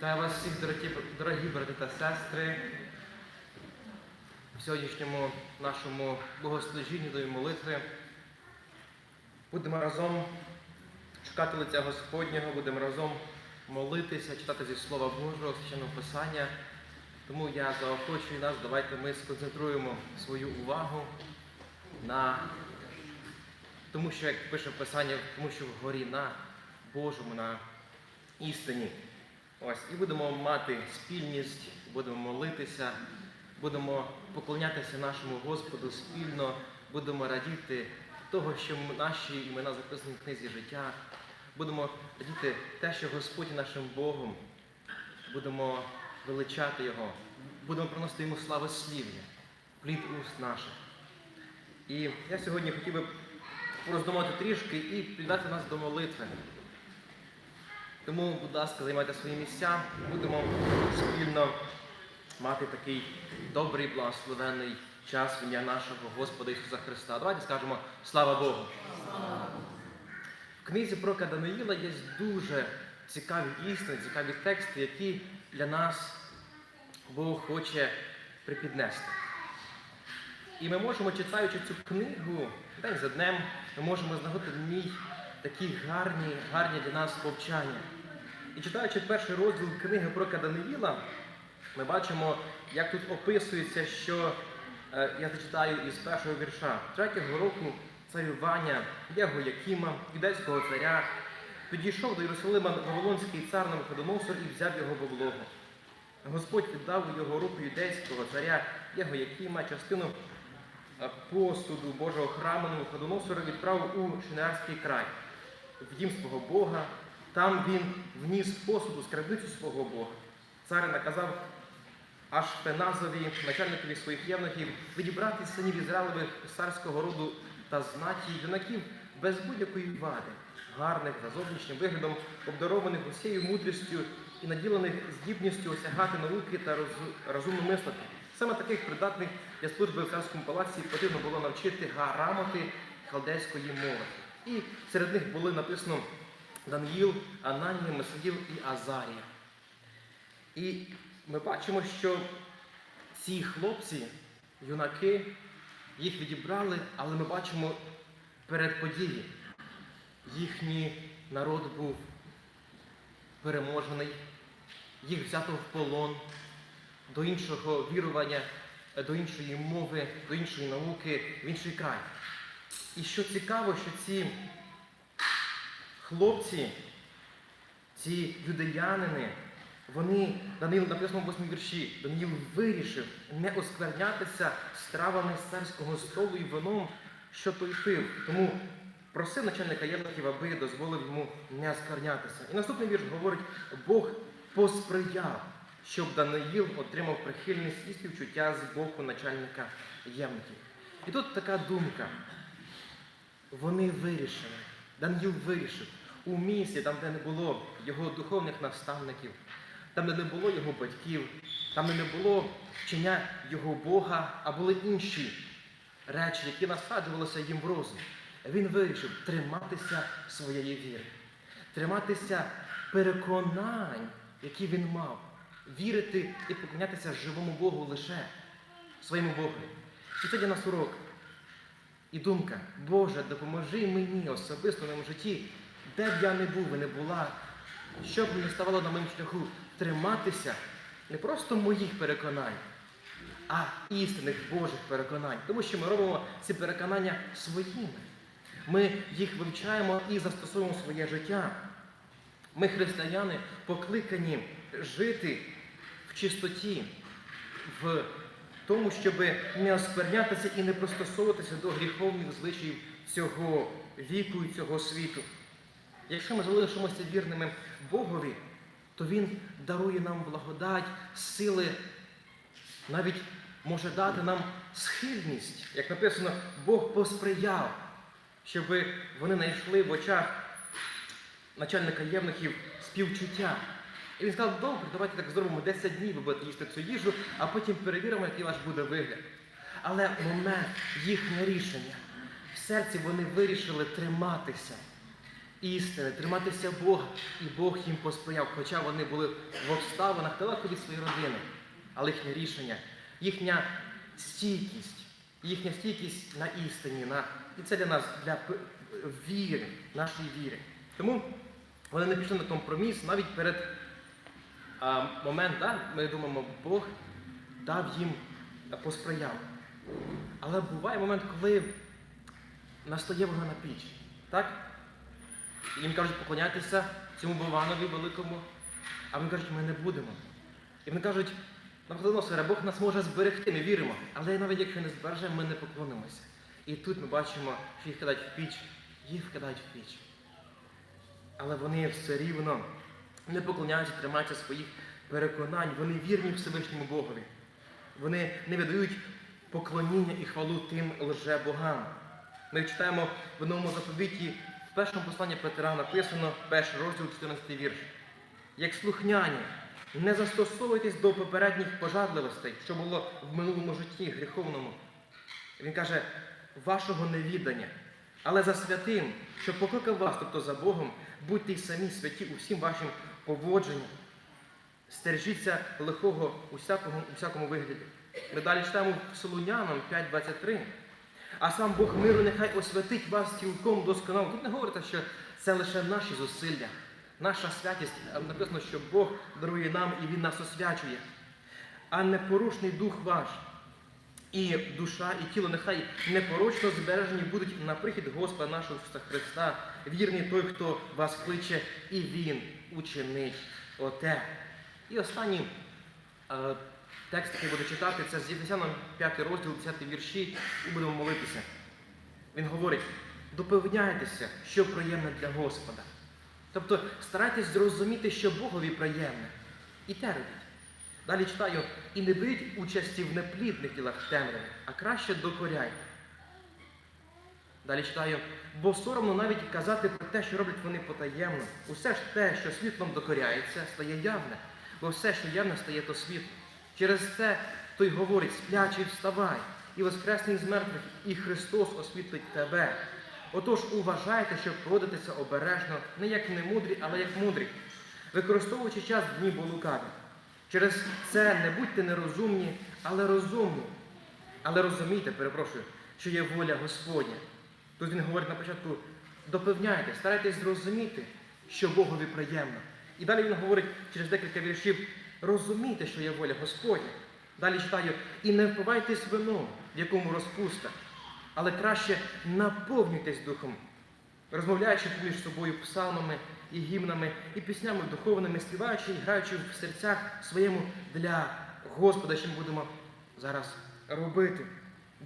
Вітаю вас всіх, дорогі, дорогі брати та сестри. В сьогоднішньому нашому богослужінні до молитви будемо разом шукати лиця Господнього, будемо разом молитися, читати зі Слова Божого, священного Писання. Тому я заохочую нас, давайте ми сконцентруємо свою увагу на тому, що як пише Писання, тому що вгорі на Божому, на істині. Ось, і будемо мати спільність, будемо молитися, будемо поклонятися нашому Господу спільно, будемо радіти того, що наші імена записані в книзі життя. Будемо радіти те, що Господь нашим Богом. Будемо величати Його, будемо приносити йому слави слів'я, плід уст наших. І я сьогодні хотів би пороздумати трішки і піддати нас до молитви. Тому, будь ласка, займайте свої місця, будемо спільно мати такий добрий, благословений час в ім'я нашого Господа Ісуса Христа. Давайте скажемо слава Богу. В книзі про Даниїла є дуже цікаві істини, цікаві тексти, які для нас Бог хоче припіднести. І ми можемо, читаючи цю книгу день за днем, ми можемо знаходити в ній такі гарні, гарні для нас повчання. І читаючи перший розділ книги про Даниїла, ми бачимо, як тут описується, що е, я зачитаю із першого вірша третього року царювання Ягоякіма, юдейського царя, підійшов до Єрусалима Вавилонський цар Навуходоносор і взяв його в облогу. Господь віддав його руку юдейського царя Ягоякіма частину е, посуду Божого храму Навуходоносора відправив у Шинеарський край, в дім свого Бога. Там він вніс посуду скарбницю свого Бога. Цар наказав Ашпеназові, начальникові своїх євнухів, відібрати синів Ізраїлевих царського роду та знаті юнаків без будь-якої вади, гарних за зовнішнім виглядом, обдарованих усією мудрістю і наділених здібністю осягати науки та розу- розумно мислити. Саме таких придатних для служби в царському палаці потрібно було навчити грамоти халдейської мови. І серед них були написано Даниїл, Ананія, Месиділ і Азарія. І ми бачимо, що ці хлопці, юнаки, їх відібрали, але ми бачимо перед подією. Їхній народ був переможений, їх взято в полон до іншого вірування, до іншої мови, до іншої науки, в інший край. І що цікаво, що ці хлопці, ці юдеянини, вони, написано в 8 вірші, Даниїл вирішив не осквернятися стравами царського столу і вином, що той пив. Тому просив начальника євнухів, аби дозволив йому не осквернятися. І наступний вірш говорить, Бог посприяв, щоб Даниїл отримав прихильність і співчуття з боку начальника євнухів. І тут така думка. Вони вирішили. Даниїл вирішив у місті, там, де не було його духовних наставників, там, де не було його батьків, там, де не було вчення його Бога, а були інші речі, які насаджувалися їм в розум. Він вирішив триматися своєї віри, триматися переконань, які він мав, вірити і поклонятися живому Богу лише своєму Богу. І для нас урок. І думка, Боже, допоможи мені особисто в моєму житті, де б я не був і не була, що б не ставало на моєму шляху, триматися не просто моїх переконань, а істинних Божих переконань. Тому що ми робимо ці переконання своїми. Ми їх вивчаємо і застосовуємо своє життя. Ми, християни, покликані жити в чистоті, в тому, щоб не осквернятися і не пристосовуватися до гріховних звичаїв цього віку і цього світу. Якщо ми залишимося вірними Богові, то Він дарує нам благодать, сили, навіть може дати нам схильність. Як написано, Бог посприяв, щоб вони знайшли в очах начальника євнухів співчуття. І він сказав, добре, давайте так зробимо 10 днів, ви будете їсти цю їжу, а потім перевіримо, який ваш буде вигляд. Але момент їхнє рішення в серці вони вирішили триматися істини, триматися Бога, і Бог їм посприяв, хоча вони були в обставинах далеко від своєї родини. Але їхнє рішення, їхня стійкість, їхня стійкість на істині, на... і це для нас, для віри, нашої віри. Тому вони не пішли на компроміс навіть перед момент, да, ми думаємо, Бог дав їм, посприяв. Але буває момент, коли настає вона на піч. Так? Їм кажуть, поклоняйтеся цьому Бованові великому, а вони кажуть, ми не будемо. І вони кажуть, Навходоносире, Бог нас може зберегти, ми віримо, але навіть якщо не збереже, ми не поклонимося. І тут ми бачимо, що їх кидають в піч, їх вкидають в піч. Але вони все рівно не поклоняються, тримаються своїх переконань, вони вірні Всевишньому Богові. Вони не видають поклоніння і хвалу тим лже-богам. Ми читаємо в новому заповіті, в першому посланні Петра написано, перший розділ, 14 вірш. Як слухняні, не застосовуйтесь до попередніх пожадливостей, що було в минулому житті гріховному. Він каже, вашого невідання, але за святим, що покликав вас, тобто за Богом, будьте й самі святі у всім вашим поводженні. Стережіться лихого у всякому, вигляді. Ми далі читаємо в Солунянам 5.23. А сам Бог миру нехай освятить вас цілком досконало. Тут не говориться, що це лише наші зусилля, наша святість. Написано, що Бог дарує нам і Він нас освячує. А непорушний дух ваш, і душа, і тіло нехай непорочно збережені будуть на прихід Господа нашого Ісуса Христа, вірний той, хто вас кличе, і Він учинить оте. І останній е, текст, який буду читати, це з Єфесянам 5 розділ, 10 вірші, і будемо молитися. Він говорить: допевняйтеся, що приємне для Господа. Тобто старайтесь зрозуміти, що Богові приємне. І те робіть. Далі читаю, і не беріть участі в неплідних ділах темряви, а краще докоряйте. Далі читаю, бо соромно навіть казати про те, що роблять вони потаємно. Усе ж те, що світлом докоряється, стає явне, бо все, що явне, стає то світло. Через це той говорить, сплячий, вставай, і воскресний з мертвих, і Христос освітлить тебе. Отож, уважайте, щоб поводитися обережно, не як немудрі, але як мудрі, використовуючи час дні лукаві. Через це не будьте нерозумні, але розумні. Але розумійте, перепрошую, що є воля Господня. Тут він говорить на початку, допевняйте, старайтесь зрозуміти, що Богові приємно. І далі він говорить через декілька віршів, розумійте, що є воля Господня. Далі читаю, і не впивайтесь вином, в якому розпуста, але краще наповнюйтесь духом, розмовляючи поміж собою псалмами і гімнами, і піснями духовними, співаючи і граючи в серцях своєму для Господа, що ми будемо зараз робити.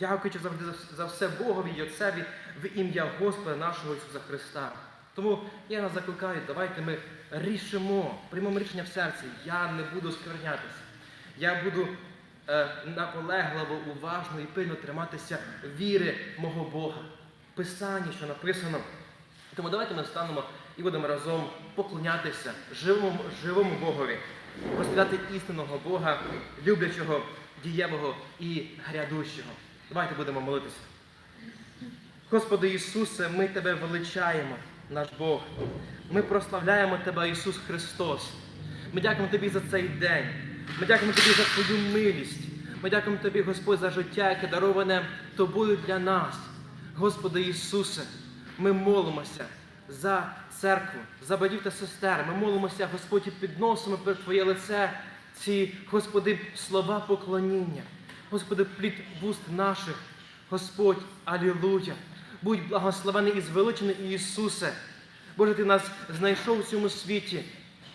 Дякуючи завжди за- за все Богові і Отцеві в ім'я Господа нашого Ісуса Христа. Тому я нас закликаю, давайте ми рішимо, приймемо рішення в серці. Я не буду сквернятися. Я буду е, наполегливо, уважно і пильно триматися віри мого Бога. Писання, що написано. Тому давайте ми встанемо і будемо разом поклонятися живому, живому Богові, розповідати істинного Бога, люблячого, дієвого і грядущого. Давайте будемо молитися. Господи Ісусе, ми Тебе величаємо, наш Бог. Ми прославляємо Тебе, Ісус Христос. Ми дякуємо Тобі за цей день. Ми дякуємо Тобі за Твою милість. Ми дякуємо Тобі, Господь, за життя, яке дароване Тобою для нас. Господи Ісусе, ми молимося за церкву, за батьків та сестер. Ми молимося, Господь, підносимо перед Твоє лице ці, Господи, слова поклоніння. Господи, плід вуст наших. Господь, алілуя! Будь благословений і звеличений Ісусе. Боже, Ти нас знайшов у цьому світі,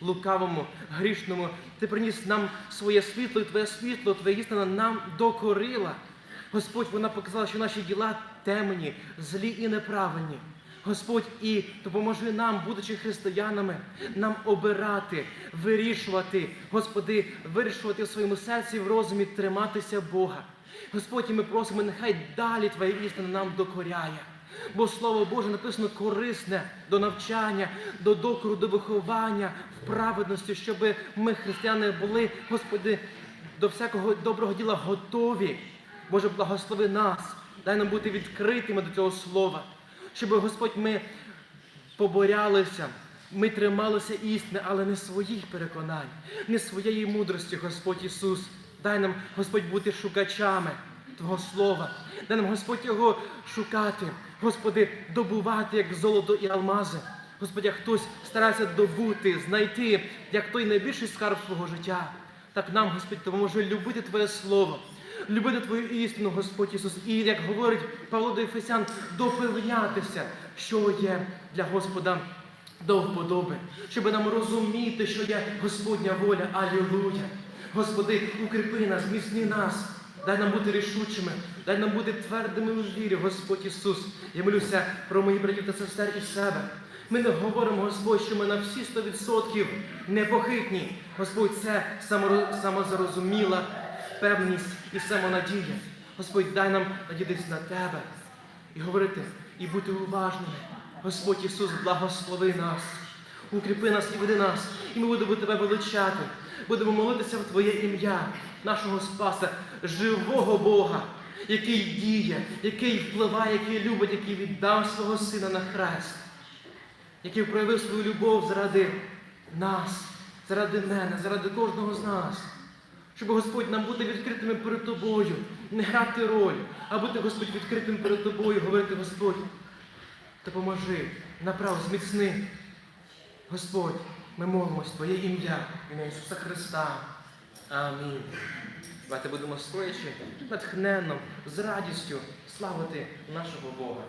лукавому, грішному. Ти приніс нам своє світло, і Твоє світло, Твоя істина нам докорила. Господь, вона показала, що наші діла темні, злі і неправильні. Господь, і допоможи нам, будучи християнами, нам обирати, вирішувати, Господи, вирішувати в своєму серці, в розумі триматися Бога. Господь, і ми просимо, нехай далі Твоя істина нам докоряє. Бо Слово Боже написано корисне до навчання, до докору, до виховання в праведності, щоб ми, християни, були, Господи, до всякого доброго діла готові. Боже, благослови нас, дай нам бути відкритими до цього слова, щоб, Господь, ми поборялися. Ми трималися істини, але не своїх переконань, не своєї мудрості, Господь Ісус. Дай нам, Господь, бути шукачами Твого Слова. Дай нам, Господь, його шукати, Господи, добувати, як золото і алмази. Господи, як хтось старається добути, знайти, як той найбільший скарб свого життя. Так нам, Господь, допоможе любити Твоє Слово, любити Твою істину, Господь Ісус. І, як говорить Павло до Ефесян, допевнятися, що є для Господа до вподоби, щоб нам розуміти, що є Господня воля. Алілуя. Господи, укріпи нас, зміцни нас. Дай нам бути рішучими, дай нам бути твердими у вірі, Господь Ісус. Я молюся про моїх братів та сестер і себе. Ми не говоримо, Господь, що ми на всі 100% непохитні. Господь, це самозарозуміла впевненість і самонадія. Господь, дай нам надіятися на Тебе і говорити, і бути уважними. Господь Ісус, благослови нас, укріпи нас і веди нас, і ми будемо Тебе величати. Будемо молитися в Твоє ім'я, нашого Спаса, живого Бога, який діє, який впливає, який любить, який віддав свого Сина на хрест, який проявив свою любов заради нас, заради мене, заради кожного з нас. Щоб Господь нам бути відкритими перед тобою, не грати роль, а бути Господь відкритим перед тобою, говорити Господь, допоможи, направ, зміцни. Господь, ми молимось Твоє ім'я, ім'я Ісуса Христа. Амінь. Давайте будемо стоячи, натхненно, з радістю славити нашого Бога.